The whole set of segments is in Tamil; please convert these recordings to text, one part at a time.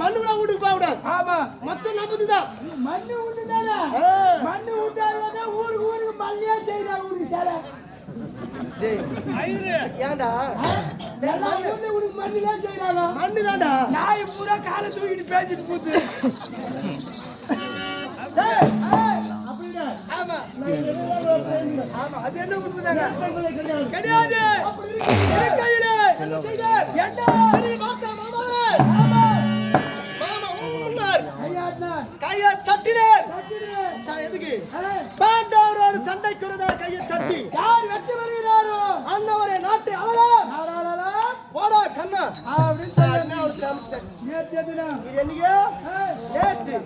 மண்ணு வீட்டுக்கு போக கூடாது. ஆமா. மொத்தம் நம்பதுதான் மண்ணு விட்டுதானே. மண்ணு விட்டாதான் ஊருக்கு ஊருக்கு மல்லியா செய்யறாங்க ஊருக்கு சேலை. எல்லா ஊர்லயும் ஊருக்கு மல்லியா செய்யறாங்க மண்ணு தான்டா நாய் பூரா காலை தூக்கிட்டு பேசிட்டு போகுது. அப்படிடா ஐயாட்டினார் கையை தட்டினார் தட்டிடு. சா- எதுக்கு? ஏய், பாண்டவரோடு சண்டைக்கு வருதா கையை தட்டி. யார் வெற்றி பெறுகிறாரோ? அண்ணவரே நாட்டை நாடாளா போடா கண்ணா. அப்படின்னு. இது என்னைக்கு ஏய், நேற்று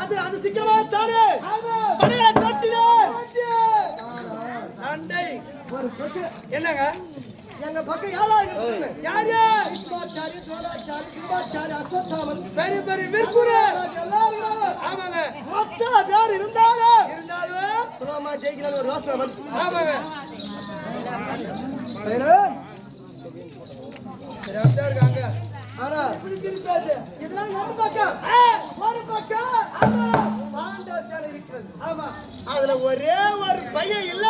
அது அது சிக்கமா தானே? தட்டினார் சண்டை. என்னங்க? எங்க பக்கம் யாரா இருக்கு? யாரு? சோழாச்சாரி அஸ்வத்தாமன் பெரிய பெரிய விற்குரு எல்லாரும். ஆமாங்க மொத்த பேர் இருந்தாலும் இருந்தாலும் சுலமா ஜெயிக்கிறாங்க ஒரு ஆமாங்க சைரன், சரி அப்படியே இருக்காங்க ஆனா இதெல்லாம் நம்ம பக்கம் ஒரு பக்கம் ஆமா அதுல ஒரே ஒரு பையன் இல்ல.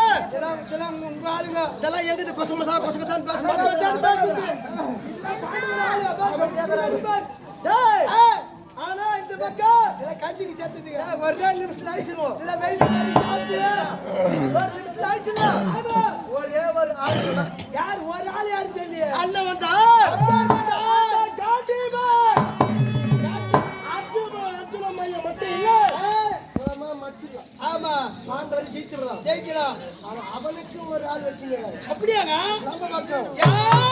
உங்க- ஆளுங்க இதெல்லாம் எங்கிட்டு பசங்க தான் பசங்க தான் ஆ, ஆனா இந்த பக்கம் இதெல்லாம் கஞ்சிக்கு சேர்த்துதுங்க ஒரு ரெண்டு நிமிஷம் ஆயிடுச்சிருவோம் இதெல்லாம் ஒரு நிமிஷம் ஆயிடுச்சுன்னா ஒரே ஒரு ஆள். யார்? ஒரு ஆள் யாரும் தெரியல அண்ணன் வந்தா ஜெயிக்கிறான். அவனுக்கு ஒரு ஆள் வச்சுக்கிறாரு அப்படியாங்க யார்?